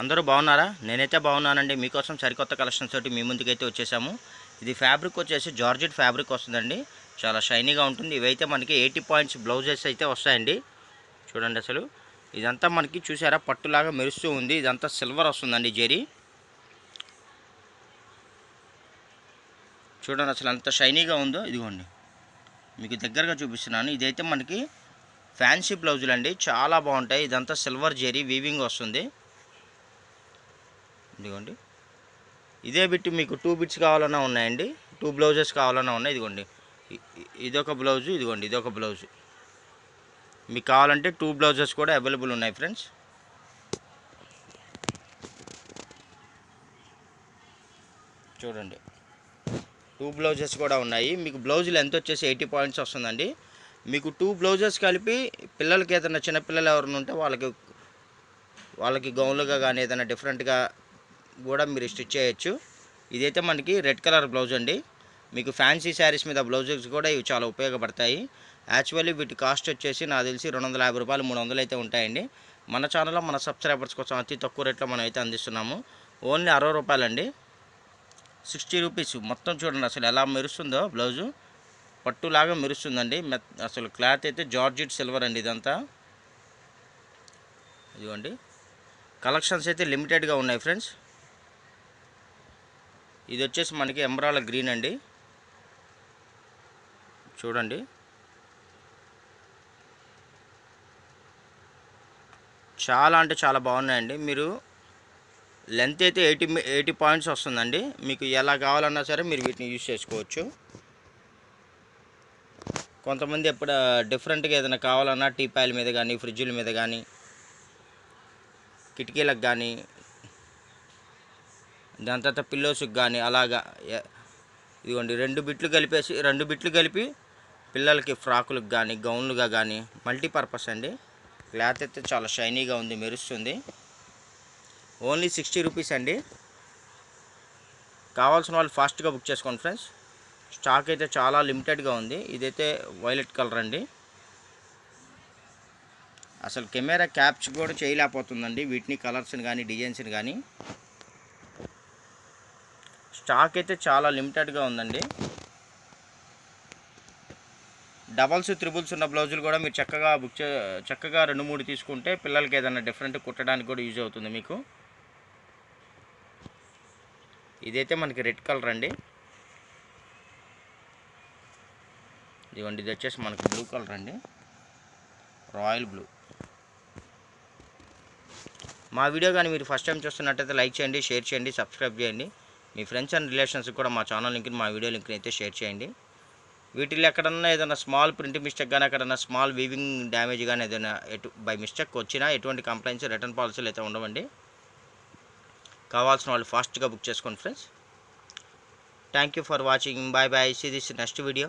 అందరూ బాగున్నారా? నేనైతే బాగున్నానండి. మీకోసం సరికొత్త కలెక్షన్స్ తోటి మీ ముందుకైతే వచ్చేసాము. ఇది ఫ్యాబ్రిక్ వచ్చేసి జార్జెట్ ఫ్యాబ్రిక్ వస్తుందండి. చాలా షైనీగా ఉంటుంది. ఇవైతే మనకి ఎయిటీ పాయింట్స్ బ్లౌజెస్ అయితే వస్తాయండి. చూడండి అసలు. ఇదంతా మనకి చూసారా? పట్టులాగా మెరుస్తూ ఉంది. ఇదంతా సిల్వర్ వస్తుందండి జెరీ. చూడండి అసలు అంత షైనీగా ఉందో. ఇదిగోండి. మీకు దగ్గరగా చూపిస్తున్నాను. ఇదైతే మనకి ఫ్యాన్సీ బ్లౌజులు అండి చాలా బాగుంటాయి. ఇదంతా సిల్వర్ జెరీ వీవింగ్ వస్తుంది. ఇదిగోండి. ఇదే బిట్ మీకు టూ బిట్స్ కావాలన్నా ఉన్నాయండి. టూ బ్లౌజెస్ కావాలన్నా ఉన్నాయి. ఇదిగోండి. ఇదొక బ్లౌజు ఇదిగోండి. ఇదొక బ్లౌజు మీకు కావాలంటే టూ బ్లౌజెస్ కూడా అవైలబుల్ ఉన్నాయి ఫ్రెండ్స్ చూడండి. టూ బ్లౌజెస్ కూడా ఉన్నాయి. మీకు బ్లౌజ్ లెంత్ వచ్చేసి ఎయిటీ పాయింట్స్ వస్తుందండి. మీకు టూ బ్లౌజెస్ కలిపి పిల్లలకి ఏదైనా చిన్నపిల్లలు ఎవరైనా ఉంటే వాళ్ళకి వాళ్ళకి గౌన్లుగా కానీ ఏదైనా డిఫరెంట్గా కూడా మీరు స్టిచ్ చేయొచ్చు. ఇదైతే మనకి రెడ్ కలర్ బ్లౌజ్ అండి. మీకు ఫ్యాన్సీ శారీస్ మీద బ్లౌజెస్ కూడా ఇవి చాలా ఉపయోగపడతాయి. యాక్చువల్లీ వీటి కాస్ట్ వచ్చేసి నాకు తెలిసి రెండు వందల యాభై రూపాయలు మూడు వందలు అయితే ఉంటాయండి. మన ఛానల్లో మన సబ్స్క్రైబర్స్ కోసం అతి తక్కువ రేట్లో మనం అయితే అందిస్తున్నాము. ఓన్లీ అరవై రూపాయలండి. Sixty rupees. మొత్తం చూడండి అసలు ఎలా మెరుస్తుందో బ్లౌజు. పట్టులాగా మెరుస్తుందండి. అసలు క్లాత్ అయితే జార్జిట్ సిల్వర్ అండి ఇదంతా. ఇదిగోండి. కలెక్షన్స్ అయితే లిమిటెడ్గా ఉన్నాయి ఫ్రెండ్స్. ఇది వచ్చేసి మనకి ఎంబ్రాల గ్రీన్ అండి. చూడండి. చాలా అంటే చాలా బాగున్నాయండి. మీరు లెంత్ అయితే ఎయిటీ ఎయిటీ పాయింట్స్ వస్తుందండి. మీకు ఎలా కావాలన్నా సరే మీరు వీటిని యూజ్ చేసుకోవచ్చు. కొంతమంది ఎప్పుడు డిఫరెంట్గా ఏదైనా కావాలన్నా టీపాయిల మీద కానీ ఫ్రిడ్జుల మీద కానీ కిటికీలకు కానీ దాని తర్వాత పిల్లోస్కి కానీ అలాగా ఇదిగోండి రెండు బిట్లు కలిపేసి రెండు బిట్లు కలిపి పిల్లలకి ఫ్రాకులకు కానీ గౌన్లుగా కానీ మల్టీపర్పస్ అండి. క్లాత్ అయితే చాలా షైనీగా ఉంది మెరుస్తుంది. ఓన్లీ సిక్స్టీ రూపీస్ అండి. కావాల్సిన వాళ్ళు ఫాస్ట్గా బుక్ చేసుకోండి ఫ్రెండ్స్. స్టాక్ అయితే చాలా లిమిటెడ్గా ఉంది. ఇదైతే వైలెట్ కలర్ అండి. అసలు కెమెరా క్యాప్చ్ కూడా చేయలేకపోతుందండి. వీటిని కలర్స్ని కానీ డిజైన్స్ని కానీ స్టాక్ అయితే చాలా లిమిటెడ్గా ఉందండి. డబల్స్ త్రిబుల్స్ ఉన్న బ్లౌజులు కూడా మీరు చక్కగా బుక్ చే చక్కగా రెండు మూడు తీసుకుంటే పిల్లలకి ఏదైనా డిఫరెంట్ కుట్టడానికి కూడా యూజ్ అవుతుంది మీకు. ఇదైతే మనకి రెడ్ కలర్ అండి. ఇదిగోండి ఇది వచ్చేసి మనకి బ్లూ కలర్ అండి. Royal blue. మా వీడియో కానీ మీరు ఫస్ట్ టైం చూస్తున్నట్టయితే లైక్ చేయండి షేర్ చేయండి సబ్స్క్రైబ్ చేయండి. మీ ఫ్రెండ్స్ అండ్ రిలేషన్స్ కూడా మా ఛానల్ లింక్ని మా వీడియో లింక్ని అయితే షేర్ చేయండి. వీటిలో ఎక్కడన్నా ఏదైనా స్మాల్ ప్రింట్ మిస్టేక్ కానీ ఎక్కడన్నా స్మాల్ వీవింగ్ డ్యామేజ్ కానీ ఏదైనా ఎటు బై మిస్టేక్ వచ్చినా ఎటువంటి కంప్లైంట్స్ రిటర్న్ పాలసీలు అయితే ఉండవండి. కావాల్సిన వాళ్ళు ఫాస్ట్గా బుక్ చేసుకోండి friends thank you for watching bye bye see this next video